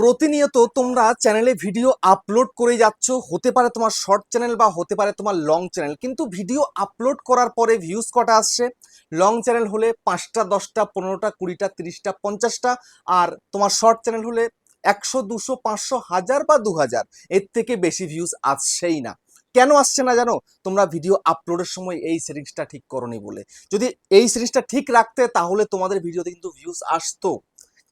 প্রতিনিয়ত তোমরা চ্যানেলে ভিডিও আপলোড করে যাচ্ছ। হতে পারে তোমার শর্ট চ্যানেল বা হতে পারে তোমার লং চ্যানেল কিন্তু ভিডিও আপলোড করার পরে ভিউজ কটা আসছে? লং চ্যানেল হলে পাঁচটা, দশটা, পনেরোটা, কুড়িটা, তিরিশটা, পঞ্চাশটা আর তোমার শর্ট চ্যানেল হলে একশো, দুশো, পাঁচশো, হাজার বা দু হাজার। এর থেকে বেশি ভিউজ আসছেই না। কেন আসছে না জানো? তোমরা ভিডিও আপলোডের সময় এই সেটিংসটা ঠিক করনি বলে। যদি এই সেটিংসটা ঠিক রাখতে তাহলে তোমাদের ভিডিওতে কিন্তু ভিউজ আসতো।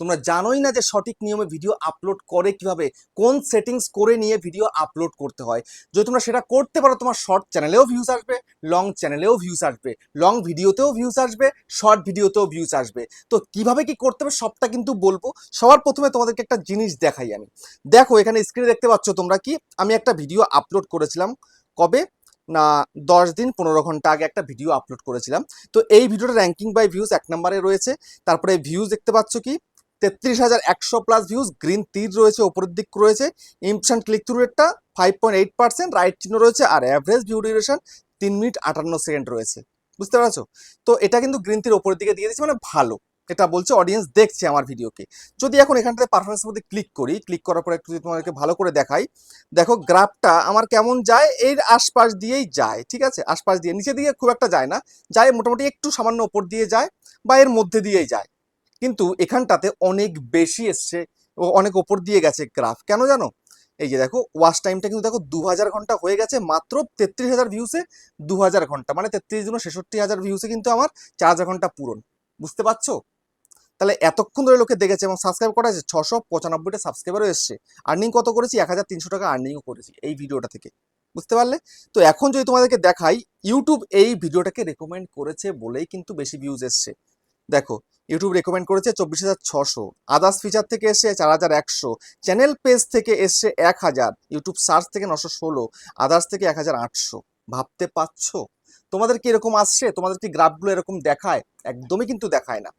তোমরা জানোই না যে সঠিক নিয়মে ভিডিও আপলোড করে কীভাবে, কোন সেটিংস করে নিয়ে ভিডিও আপলোড করতে হয়। যদি তোমরা সেটা করতে পারো, তোমার শর্ট চ্যানেলেও ভিউজ আসবে লং চ্যানেলেও ভিউজ আসবে লং ভিডিওতেও ভিউজ আসবে শর্ট ভিডিওতেও ভিউজ আসবে। তো কীভাবে কি করতে হবে সবটা কিন্তু বলব। সবার প্রথমে তোমাদেরকে একটা জিনিস দেখাই আমি। দেখো, এখানে স্ক্রিনে দেখতে পাচ্ছ তোমরা কি? আমি একটা ভিডিও আপলোড করেছিলাম। কবে? না, দশ দিন, পনেরো ঘণ্টা আগে একটা ভিডিও আপলোড করেছিলাম। তো এই ভিডিওটা র্যাঙ্কিং বাই ভিউজ এক নম্বরে রয়েছে। তারপরে ভিউজ দেখতে পাচ্ছ কি? তেত্রিশ হাজার একশো প্লাস ভিউজ গ্রিন তীর রয়েছে ওপরের দিক রয়েছে। ইমশন ক্লিক থ্রু রেটটা five point eight percent right চিহ্ন রয়েছে, আর অ্যাভারেজ ভিউ ডিউরেশন তিন মিনিট আটান্ন সেকেন্ড রয়েছে। বুঝতে পারছ? তো এটা কিন্তু গ্রিন তীর ওপরের দিকে দিয়ে দিচ্ছে মানে ভালো। এটা বলছে অডিয়েন্স দেখছে আমার ভিডিওকে। যদি এখন এখানটাতে পারফরমেন্সের মধ্যে ক্লিক করি ক্লিক করার পর একটু যদি তোমাদেরকে ভালো করে দেখাই, দেখো গ্রাফটা আমার কেমন যায়, এর আশপাশ দিয়েই যায়, ঠিক আছে? আশপাশ দিয়ে, নিচে দিকে খুব একটা যায় না, যায় মোটামুটি একটু সামান্য ওপর দিয়ে যায়, বা এর মধ্যে দিয়েই যায়। কিন্তু এখানটাতে অনেক বেশি এসছে অনেক ওপর দিয়ে গেছে গ্রাফ কেন জানো? এই যে দেখো ওয়াচ টাইমটা কিন্তু দেখো দু হাজার ঘণ্টা হয়ে গেছে, মাত্র তেত্রিশ হাজার ভিউসে দু হাজার ঘণ্টা। মানে তেত্রিশ দিন ছেষট্টি হাজার ভিউসে কিন্তু আমার চার হাজার ঘণ্টা পূরণ। বুঝতে পারছ? তাহলে এতক্ষণ ধরে লোকে দেখেছে এবং সাবস্ক্রাইব করা আছে ছশো পঁচানব্বইটা সাবস্ক্রাইবারও এসছে। আর্নিং কত করেছি? এক হাজার তিনশো টাকা আর্নিংও করেছি এই ভিডিওটা থেকে। বুঝতে পারলে? তো এখন যদি তোমাদেরকে দেখাই ইউটিউব এই ভিডিওটাকে রেকমেন্ড করেছে বলেই কিন্তু বেশি ভিউজ এসছে। দেখো ইউটিউব রেকমেন্ড করেছে চব্বিশ হাজার ছশো। আদার্স ফিচার থেকে এসে চার হাজার একশো। চ্যানেল পেজ থেকে এসছে এক হাজার। ইউটিউব সার্চ থেকে নশো ষোলো। আদার্স থেকে এক হাজার আটশো। ভাবতে পারছ? তোমাদের কি এরকম আসছে? তোমাদের কি গ্রাফগুলো এরকম দেখায়? একদমই কিন্তু দেখায় না।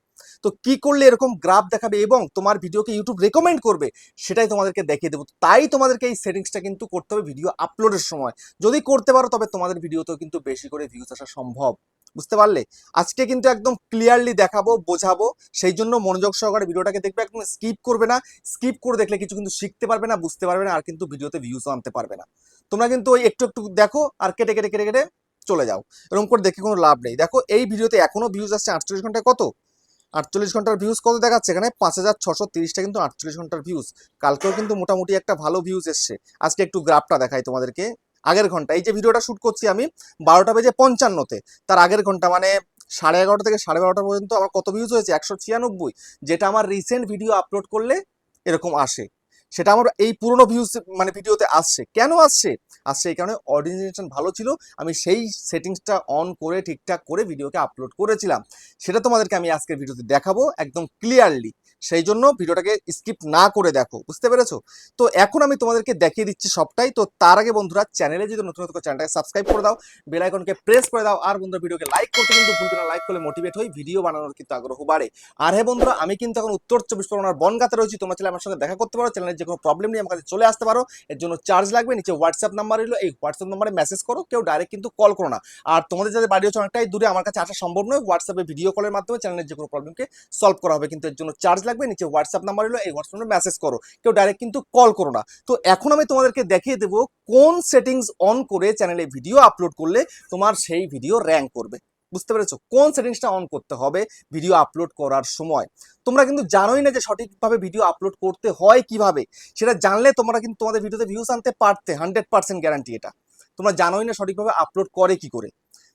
তো কি করলে এরকম গ্রাফ দেখাবে এবং তোমার ভিডিওকে ইউটিউব রেকমেন্ড করবে, সেটাই তোমাদেরকে দেখিয়ে দেবো। তাই তোমাদেরকে এই সেটিংসটা কিন্তু করতে হবে ভিডিও আপলোডের সময়। যদি করতে পারো, তবে তোমাদের ভিডিওতেও কিন্তু বেশি করে ভিউজ আসা সম্ভব। বুঝতে পারলে? আজকে কিন্তু একদম ক্লিয়ারলি দেখাবো, বোঝাবো সেই জন্য মনোযোগ সহকারে ভিডিওটাকে দেখবে, একদম স্কিপ করবে না। স্কিপ করে দেখলে কিছু কিন্তু শিখতে পারবে না, বুঝতে পারবে না, আর কিন্তু ভিডিওতে ভিউজও আনতে পারবে না। তোমরা কিন্তু ওই একটু একটু দেখো, আর কেটে কেটে কেটে কেটে চলে যাও। এরকম করে দেখে কোনো লাভ নেই। দেখো, এই ভিডিওতে এখনও ভিউজ আসছে আটচল্লিশ ঘন্টায় কত? আটচল্লিশ ঘণ্টার ভিউজ কত দেখাচ্ছে? এখানে পাঁচ হাজার ছশো তিরিশটা কিন্তু আটচল্লিশ ঘণ্টার ভিউজ কালকেও কিন্তু মোটামুটি একটা ভালো ভিউজ এসছে। আজকে একটু গ্রাফটা দেখাই তোমাদেরকে। আগের ঘণ্টা। এই যে ভিডিওটা শুট করছি আমি বারোটা বেজে পঞ্চান্নতে। তার আগের ঘণ্টা মানে সাড়ে এগারোটা থেকে সাড়ে বারোটা পর্যন্ত আমার কত ভিউজ হয়েছে? একশো ছিয়ানব্বই। যেটা আমার রিসেন্ট ভিডিও আপলোড করলে এরকম আসে। সেটা আমার এই পুরনো ভিউজ মানে ভিডিওতে আসছে। কেন আসছে? আসছে এই কারণে অডিয়েন্সেশন ভালো ছিল। আমি সেই সেটিংসটা অন করে ঠিকঠাক করে ভিডিওকে আপলোড করেছিলাম। সেটা তোমাদেরকে আমি আজকের ভিডিওতে দেখাবো একদম ক্লিয়ারলি সেই জন্য ভিডিওটাকে স্কিপ না করে দেখো, বুঝতে পেরেছ? তো এখন আমি তোমাদেরকে দেখিয়ে দিচ্ছি সবটাই। তো তার আগে বন্ধুরা চ্যানেলে যদি নতুন নতুন চ্যানেলটাকে সাবস্ক্রাইব করে দাও বেল আইকনকে প্রেস করে দাও, আর বন্ধুরা ভিডিওকে লাইক করতে কিন্তু ভুলবে না। লাইক করলে মোটিভেট হই ভিডিও বানানোর কিন্তু আগ্রহ বাড়ে। আর হ্যাঁ বন্ধুরা, আমি কিন্তু এখন উত্তর চব্বিশ পরগনার বনগাতে রয়েছি। তোমরা ছেলে আমার সঙ্গে দেখা করতে পারো। চ্যানেলের যে কোনো প্রবলেম নিয়ে আমার কাছে চলে আসতে পারো। এর জন্য চার্জ লাগবে, নিচে হোয়াটসঅ্যাপ নাম্বার এলো এই হোয়াটসঅ্যাপ নাম্বারে মেসেজ করো, কেউ ডাইরেক্ট কিন্তু কল করো না। আর তোমাদের যাদের বাড়ি হচ্ছে অনেকটাই দূরে, আমার কাছে আসা সম্ভব নয়। হোয়াটসঅ্যাপে ভিডিও কলের মাধ্যমে চ্যানেলের যে কোনো প্রবলেমকে সলভ করা হবে। কিন্তু এর জন্য চার্জ লাগবে, নিচে হোয়াটসঅ্যাপ নাম্বার এলো, এই হোয়াটসঅ্যাপে মেসেজ করো। কেউ ডাইরেক্ট কিন্তু কল করো না। তো এখন আমি তোমাদেরকে দেখিয়ে দেবো কোন সেটিংস অন করে চ্যানেলে ভিডিও আপলোড করলে তোমার সেই ভিডিও র্যাঙ্ক করবে। বুঝতে পেরেছ? কোন সেটিংসটা অন করতে হবে ভিডিও আপলোড করার সময়? তোমরা কিন্তু জানোই না যে সঠিকভাবে ভিডিও আপলোড করতে হয় কীভাবে। সেটা জানলে তোমরা কিন্তু তোমাদের ভিডিওতে ভিউজ আনতে পারতে হান্ড্রেড পার্সেন্ট গ্যারান্টি এটা। তোমরা জানোই না সঠিকভাবে আপলোড করে কি করে।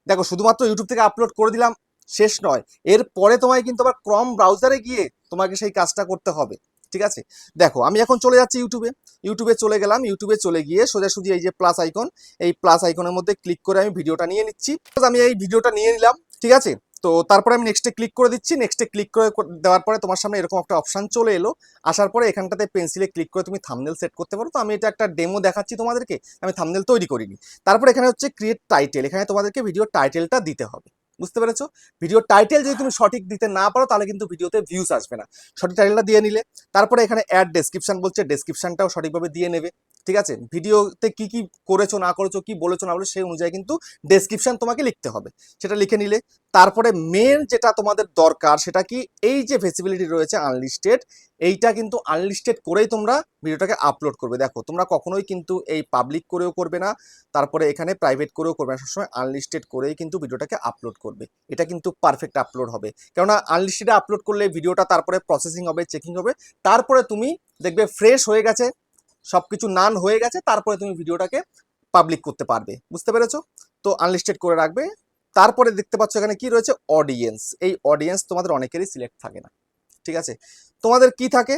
দেখো, শুধুমাত্র ইউটিউব থেকে আপলোড করে দিলাম শেষ নয়। এরপরে তোমায় কিন্তু আবার ক্রম ব্রাউজারে গিয়ে তোমাকে সেই কাজটা করতে হবে। ঠিক আছে? দেখো, আমি এখন চলে যাচ্ছি ইউটিউবে ইউটিউবে চলে গেলাম। ইউটিউবে চলে গিয়ে সোজাসুজি এই যে প্লাস আইকন এই প্লাস আইকনের মধ্যে ক্লিক করে আমি ভিডিওটা নিয়ে নিচ্ছি। আমি এই ভিডিওটা নিয়ে নিলাম, ঠিক আছে? তো তারপরে আমি নেক্সটে ক্লিক করে দিচ্ছি। নেক্সটে ক্লিক করে দেওয়ার পরে তোমার সামনে এরকম একটা অপশান চলে এলো। আসার পরে এখানটাতে পেন্সিলে ক্লিক করে তুমি থামনেল সেট করতে পারো। তো আমি এটা একটা ডেমো দেখাচ্ছি তোমাদেরকে। আমি থামনেল তৈরি করিনি। তারপরে এখানে হচ্ছে ক্রিয়েট টাইটেল এখানে তোমাদেরকে ভিডিও টাইটেলটা দিতে হবে। বুঝতে পেরেছ? ভিডিও টাইটেল যদি তুমি সঠিক দিতে না পারো, তাহলে কিন্তু ভিডিওতে ভিউজ আসবে না। সঠিক টাইটেলটা দিয়ে নিলে। তারপরে এখানে অ্যাড ডেসক্রিপশন বলছে। ডেসক্রিপশনটাও সঠিকভাবে দিয়ে নেবে। ঠিক আছে? ভিডিওতে কি কি করেছ, না করেছ, কি বলেছ, না বলেছ, সেই অনুযায়ী কিন্তু ডেসক্রিপশন তোমাকে লিখতে হবে। সেটা লিখে নিলে তারপরে মেন যেটা তোমাদের দরকার সেটা কি? এই যে ফেসিবিলিটি রয়েছে আনলিস্টেড এইটা কিন্তু আনলিস্টেড করেই তোমরা ভিডিওটাকে আপলোড করবে। দেখো, তোমরা কখনোই কিন্তু এই পাবলিক করেও করবে না, তারপরে এখানে প্রাইভেট করেও করবে না। সবসময় আনলিস্টেড করেই কিন্তু ভিডিওটাকে আপলোড করবে। এটা কিন্তু পারফেক্ট আপলোড হবে। কেননা আনলিস্টেডে আপলোড করলে ভিডিওটা তারপরে প্রসেসিং হবে চেকিং হবে, তারপরে তুমি দেখবে ফ্রেশ হয়ে গেছে সব কিছু নান হয়ে গেছে, তারপরে তুমি ভিডিওটাকে পাবলিক করতে পারবে। বুঝতে পেরেছ? তো আনলিস্টেড করে রাখবে। তারপরে দেখতে পাচ্ছ এখানে কি রয়েছে? অডিয়েন্স এই অডিয়েন্স তোমাদের অনেকেরই সিলেক্ট থাকে না। ঠিক আছে? তোমাদের কি থাকে?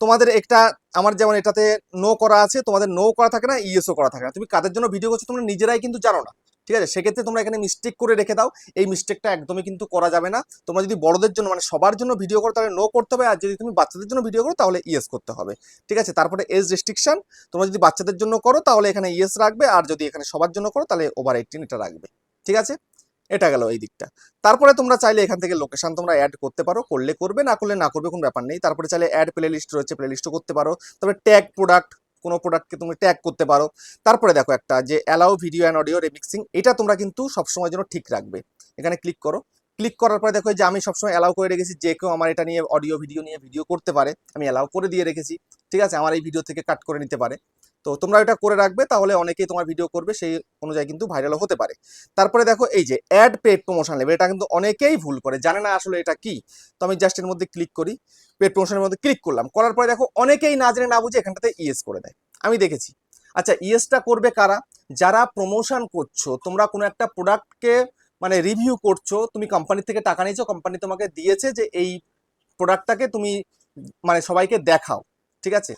তোমাদের একটা, আমার যেমন এটাতে নো করা আছে, তোমাদের নো করা থাকে না ইএসও করা থাকে না। তুমি কাদের জন্য ভিডিও করছ তোমরা নিজেরাই কিন্তু জানো না। ঠিক আছে? সেক্ষেত্রে তোমরা এখানে মিস্টেক করে রেখে দাও। এই মিস্টেকটা একদমই কিন্তু করা যাবে না। তোমরা যদি বড়দের জন্য মানে সবার জন্য ভিডিও করো, তাহলে নো করতে হবে। আর যদি তুমি বাচ্চাদের জন্য ভিডিও করো, তাহলে ইয়েস করতে হবে। ঠিক আছে? তারপরে এজ রেস্ট্রিকশন তোমরা যদি বাচ্চাদের জন্য করো, তাহলে এখানে ইয়েস রাখবে। আর যদি এখানে সবার জন্য করো, তাহলে ওভার এইটিন এটা রাখবে। ঠিক আছে? এটা গেল এই দিকটা। তারপরে তোমরা চাইলে এখান থেকে লোকেশন তোমরা অ্যাড করতে পারো। করলে করবে, না করলে না করবে কোনো ব্যাপার নেই। তারপরে চাইলে অ্যাড প্লে লিস্ট রয়েছে প্লে লিস্টও করতে পারো। তারপরে ট্যাগ প্রোডাক্ট কোনো প্রোডাক্টকে তুমি ট্যাগ করতে পারো। তারপরে দেখো একটা যে allow video and audio remixing এটা তোমরা কিন্তু সবসময় জন্য ঠিক রাখবে। এখানে ক্লিক করো। ক্লিক করার পরে দেখো যে আমি সবসময় অ্যালাউ করে রেখেছি, যে কেউ আমার এটা নিয়ে অডিও ভিডিও নিয়ে ভিডিও করতে পারে, আমি অ্যালাউ করে দিয়ে রেখেছি। ঠিক আছে? আমার এই ভিডিও থেকে কাট করে নিতে পারে। তো তোমরা এটা করে রাখবে, তাহলে অনেকেই তোমার ভিডিও করবে, সেই অনুযায়ী কিন্তু ভাইরাল হতে পারে। তারপরে দেখো, এই যে অ্যাড পেড প্রমোশন লেভেল এটা কিন্তু অনেকেই ভুল করে, জানে না আসলে এটা কি। তো আমি জাস্ট এর মধ্যে ক্লিক করি পেড প্রমোশনের মধ্যে ক্লিক করলাম, করার পরে দেখো, অনেকেই না জেনে না বুঝে এখানটাতে ইএস করে দেয়। আমি দেখেছি। আচ্ছা ইএসটা করবে কারা? যারা প্রমোশন করছ, তোমরা কোনো একটা প্রোডাক্টকে মানে রিভিউ করছ, তুমি কোম্পানি থেকে টাকা নিয়েছো কোম্পানি তোমাকে দিয়েছে যে এই প্রোডাক্টটাকে তুমি মানে সবাইকে দেখাও, ঠিক আছে?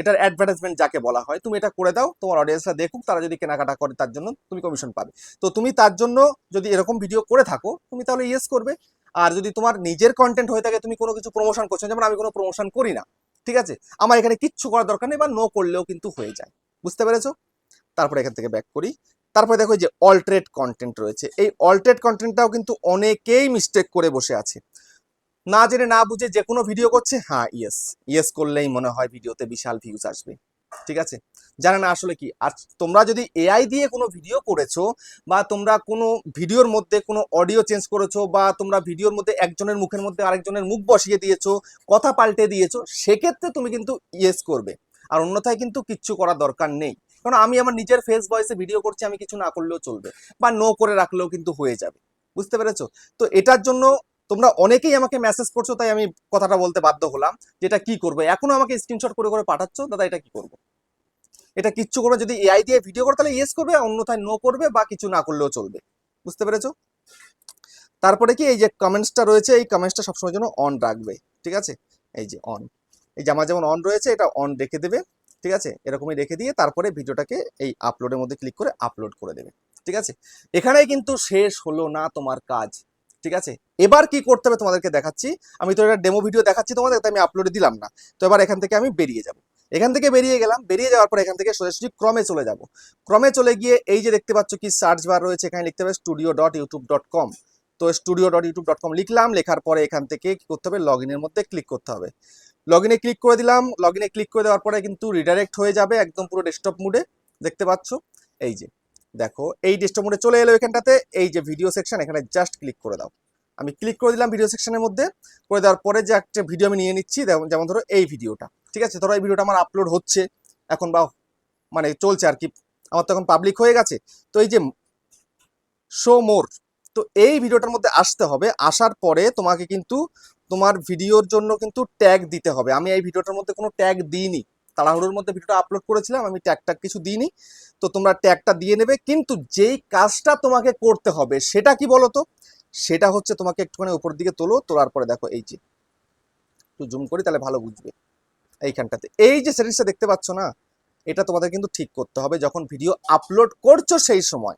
এটার অ্যাডভার্টাইজমেন্ট যাকে বলা হয়, তুমি এটা করে দাও, তোমার অডিয়েন্সরা দেখুক, তারা যদি কেনাকাটা করে, তার জন্য তুমি কমিশন পাবে। তো তুমি তার জন্য যদি এরকম ভিডিও করে থাকো, তুমি তাহলে ইয়েস করবে। আর যদি তোমার নিজের কন্টেন্ট হয়ে থাকে, তুমি কোনো কিছু প্রমোশন করছ, যেমন আমি কোনো প্রমোশন করি না, ঠিক আছে? আমার এখানে কিচ্ছু করার দরকার নেই বা নো করলেও কিন্তু হয়ে যায়। বুঝতে পেরেছ? তারপরে এখান থেকে ব্যাক করি। তারপরে দেখো যে অল্টারেট কন্টেন্ট রয়েছে। এই অল্টারেট কন্টেন্টটাও কিন্তু অনেকেই মিস্টেক করে বসে আছে। না জেনে না বুঝে যে কোনো ভিডিও করছে হ্যাঁ ইয়েস ইয়েস করলেই মনে হয় ভিডিওতে বিশাল ভিউজ আসবে। ঠিক আছে? জানে না আসলে কি? আর তোমরা যদি এআই দিয়ে কোনো ভিডিও করেছ বা তোমরা কোনো ভিডিওর মধ্যে কোনো অডিও চেঞ্জ করেছ বা তোমরা ভিডিওর মধ্যে একজনের মুখের মধ্যে আরেকজনের মুখ বসিয়ে দিয়েছ, কথা পাল্টে দিয়েছ, সেক্ষেত্রে তুমি কিন্তু ইয়েস করবে। আর অন্যথায় কিন্তু কিচ্ছু করার দরকার নেই। কারণ আমি আমার নিজের ফেস ভয়েসে ভিডিও করছি, আমি কিছু না করলেও চলবে। বা নো করে রাখলেও কিন্তু হয়ে যাবে। বুঝতে পেরেছ? তো এটার জন্য তোমরা অনেকেই আমাকে মেসেজ করছ, তাই আমি কথাটা বলতে বাধ্য হলাম যেটা কি করব। এখনও আমাকে স্ক্রিনশট করে করে পাঠাচ্ছ, দাদা এটা কি করব? এটা কিচ্ছু করবে, যদি এআই দিয়ে ভিডিও করে, তাহলে ইয়েস করবে, অন্যথায় নো করবে বা কিছু না করলেও চলবে। বুঝতে পেরেছ? তারপরে কি, এই যে কমেন্টসটা রয়েছে, এই কমেন্টসটা সবসময় জন্য অন রাখবে, ঠিক আছে? এই যে অন এই যে আমার যেমন অন রয়েছে, এটা অন রেখে দেবে, ঠিক আছে? এরকমই রেখে দিয়ে তারপরে ভিডিওটাকে এই আপলোডের মধ্যে ক্লিক করে আপলোড করে দেবে, ঠিক আছে? এখানেই কিন্তু শেষ হলো না তোমার কাজ। ঠিক আছে? এবার কি করতে হবে তোমাদেরকে দেখাচ্ছি। আমি তো একটা ডেমো ভিডিও দেখাচ্ছি তোমাদের আমি আপলোডে দিলাম না। তো এবার এখান থেকে আমি বেরিয়ে যাব। এখান থেকে বেরিয়ে গেলাম, বেরিয়ে যাওয়ার পর এখান থেকে সোজাসুজি ক্রমে চলে যাব। ক্রমে চলে গিয়ে এই যে দেখতে পাচ্ছ কি সার্চ বার রয়েছে, এখানে লিখতে হবে studio dot YouTube dot com তো studio dot YouTube dot com লিখলাম, লেখার পরে এখান থেকে কি করতে হবে? লগ ইনের মধ্যে ক্লিক করতে হবে। লগ ইনে ক্লিক করে দিলাম লগ ইনে ক্লিক করে দেওয়ার পরে কিন্তু রিডাইরেক্ট হয়ে যাবে একদম পুরো ডেস্কটপ মুডে দেখতে পাচ্ছ? এই যে। দেখো, এই ডেস্কটপ মোডে চলে এলো এখানটাতে। এই যে ভিডিও সেকশন এখানে জাস্ট ক্লিক করে দাও। আমি ক্লিক করে দিলাম ভিডিও সেকশনের মধ্যে। করে দেওয়ার পরে যে একটা ভিডিও আমি নিয়ে নিচ্ছি, যেমন ধরো এই ভিডিওটা ঠিক আছে? ধরো এই ভিডিওটা আমার আপলোড হচ্ছে। এখন বা মানে চলছে আর কি। আমার তো এখন পাবলিক হয়ে গেছে। তো এই যে শো মোর তো এই ভিডিওটার মধ্যে আসতে হবে। আসার পরে তোমাকে কিন্তু তোমার ভিডিওর জন্য কিন্তু ট্যাগ দিতে হবে। আমি এই ভিডিওটার মধ্যে কোনো ট্যাগ দিইনি। তাড়াহুড়োর মধ্যে ভিডিওটা আপলোড করেছিলাম। আমি ট্যাগটা কিছু দিইনি। তো তোমরা ট্যাগটা দিয়ে নেবে, কিন্তু যেই কাজটা তোমাকে করতে হবে সেটা কি বলো তো সেটা হচ্ছে তোমাকে একটুখানি উপর দিকে তোলো, তোলার পরে দেখো এই যে, একটু জুম করি তাহলে ভালো বুঝবে এইখানটাতে। এই যে সেটিংসটা দেখতে পাচ্ছ না, এটা তোমাদের কিন্তু ঠিক করতে হবে যখন ভিডিও আপলোড করছ সেই সময়।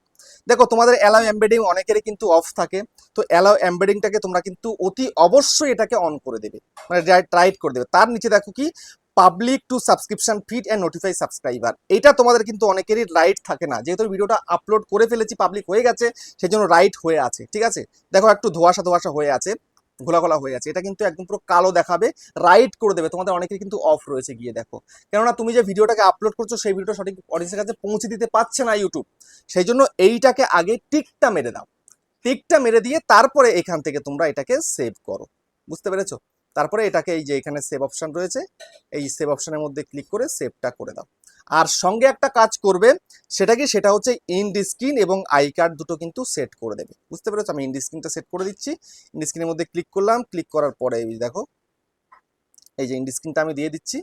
দেখো তোমাদের অ্যালাউ এমবেডিং অনেকেরই কিন্তু অফ থাকে, তো অ্যালাউ এমবেডিংটাকে তোমরা কিন্তু অতি অবশ্যই এটাকে অন করে দেবে মানে রাইট করে দেবে। তার নিচে দেখো কি public to subscription feed and notify subscriber এটা তোমাদের কিন্তু অনেকেরই রাইট থাকে না। যেহেতু ভিডিওটা আপলোড করে ফেলেছি পাবলিক হয়ে গেছে সেই জন্য রাইট হয়ে আছে, ঠিক আছে? দেখো একটু ধোয়াশা ধোয়াশা হয়ে আছে ঘোলা ঘোলা হয়ে আছে। এটা কিন্তু একদম পুরো কালো দেখাবে রাইট করে দেবে। তোমাদের অনেকের কিন্তু অফ রয়েছে গিয়ে, দেখো। কেননা তুমি যে ভিডিওটাকে আপলোড করছ, সেই ভিডিওটা সঠিক অডিয়েন্সের কাছে পৌঁছে দিতে পারছে না ইউটিউব সেই জন্য এইটাকে আগে টিকটা মেরে দাও। টিকটা মেরে দিয়ে তারপরে এখান থেকে তোমরা এটাকে সেভ করো। বুঝতে পেরেছ? তারপরে এটাকে এই যে এখানে সেভ অপশান রয়েছে, এই সেভ অপশনের মধ্যে ক্লিক করে সেভটা করে দাও। আর সঙ্গে একটা কাজ করবে, সেটা কি? সেটা হচ্ছে ইন্ড স্ক্রিন এবং আই কার্ড দুটো কিন্তু সেট করে দেবে। বুঝতে পেরেছ? আমি ইন্ড স্ক্রিনটা সেট করে দিচ্ছি। ইন্ড স্ক্রিনের মধ্যে ক্লিক করলাম ক্লিক করার পরে এই দেখো, এই যে ইন্ড স্ক্রিনটা আমি দিয়ে দিচ্ছি।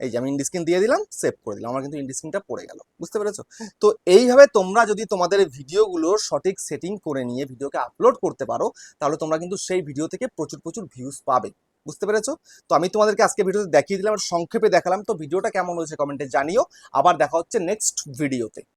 এই যে আমি ইন্ড স্ক্রিন দিয়ে দিলাম সেভ করে দিলাম। আমার কিন্তু ইন্ড স্ক্রিনটা পড়ে গেল। বুঝতে পেরেছ? তো এইভাবে তোমরা যদি তোমাদের ভিডিওগুলো সঠিক সেটিং করে নিয়ে ভিডিওকে আপলোড করতে পারো, তাহলে তোমরা কিন্তু সেই ভিডিও থেকে প্রচুর প্রচুর ভিউজ পাবে। বুঝতে পেরেছ? তো আমি তোমাদেরকে আজকে ভিডিওতে দেখিয়ে দিলাম আর সংক্ষেপে দেখালাম। তো ভিডিওটা কেমন হয়েছে কমেন্টে জানিও। আবার দেখা হচ্ছে নেক্সট ভিডিওতে